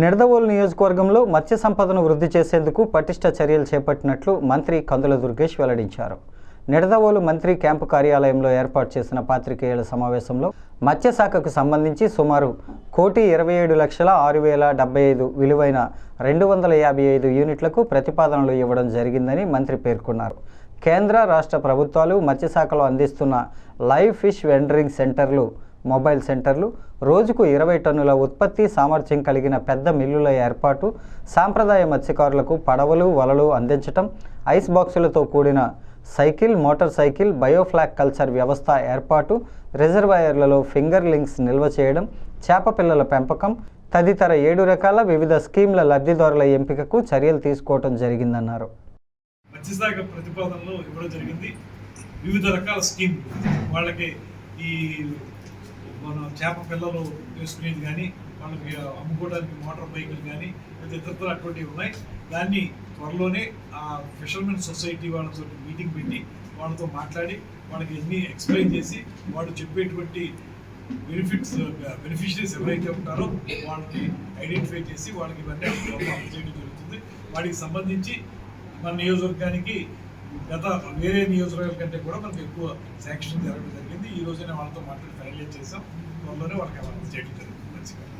నిడదవోలు నియోజకవర్గంలో మత్స్య సంపదను వృద్ధి చేసేందుకు పటిష్ట చర్యలు చేపట్టినట్లు మంత్రి కందుల దుర్గేష్ వెల్లడించారు. నిడదవోలు మంత్రి క్యాంపు కార్యాలయంలో ఏర్పాటు చేసిన పాత్రికేయుల సమావేశంలో మత్స్యశాఖకు సంబంధించి సుమారు కోటి ఇరవై ఏడు లక్షల ఆరు వేల డెబ్బై ఐదు విలువైన రెండు వందల యాభై ఐదు యూనిట్లకు ప్రతిపాదనలు ఇవ్వడం జరిగిందని మంత్రి పేర్కొన్నారు. కేంద్ర రాష్ట్ర ప్రభుత్వాలు మత్స్యశాఖలో అందిస్తున్న లైవ్ ఫిష్ వెండరింగ్ సెంటర్లు మొబైల్ సెంటర్లు రోజుకు ఇరవై టన్నుల ఉత్పత్తి సామర్థ్యం కలిగిన పెద్ద మిల్లుల ఏర్పాటు సాంప్రదాయ మత్స్యకారులకు పడవలు వలలు అందించటం ఐస్ బాక్సులతో కూడిన cycle motor cycle biofloc culture వ్యవస్థ ఏర్పాటు రిజర్వాయర్లలో ఫింగర్ లింక్స్ నిల్వ చేయడం చేప పిల్లల పెంపకం తదితర ఏడు రకాల వివిధ స్కీమ్ల లబ్ధిదారుల ఎంపికకు చర్యలు తీసుకోవడం జరిగిందన్నారు. మత్స్యశాఖ ప్రతిపాదనలో ఇవ్వడం జరిగింది. వివిధ రకాల స్కీమ్. వాళ్ళకి ఈ మన చేప పిల్లలు వేసుకునేది కానీ వాళ్ళకి అమ్ముకోవడానికి మోటార్ బైకులు కానీ లేదా ఇతరత్ర అటువంటివి ఉన్నాయి. దాన్ని త్వరలోనే ఆ ఫిషర్మెన్ సొసైటీ వాళ్ళతో మీటింగ్ పెట్టి వాళ్ళతో మాట్లాడి వాళ్ళకి అన్ని ఎక్స్ప్లెయిన్ చేసి వాళ్ళు చెప్పేటువంటి బెనిఫిట్స్ బెనిఫిషరీస్ ఎవరైతే ఉంటారో వాళ్ళకి ఐడెంటిఫై చేసి వాళ్ళకి ఇవన్నీ చేయడం జరుగుతుంది. వాటికి సంబంధించి మన నియోజకవర్గానికి గత వేరే నియోజకవర్గాల కంటే కూడా మనకు ఎక్కువ శాంక్షన్ జరగడం జరిగింది. ఈ రోజునే వాళ్ళతో మాట్లాడి ఫైనలైజ్ చేసాం త్వరలోనే వాళ్ళకి అలా చేయడం జరుగుతుంది.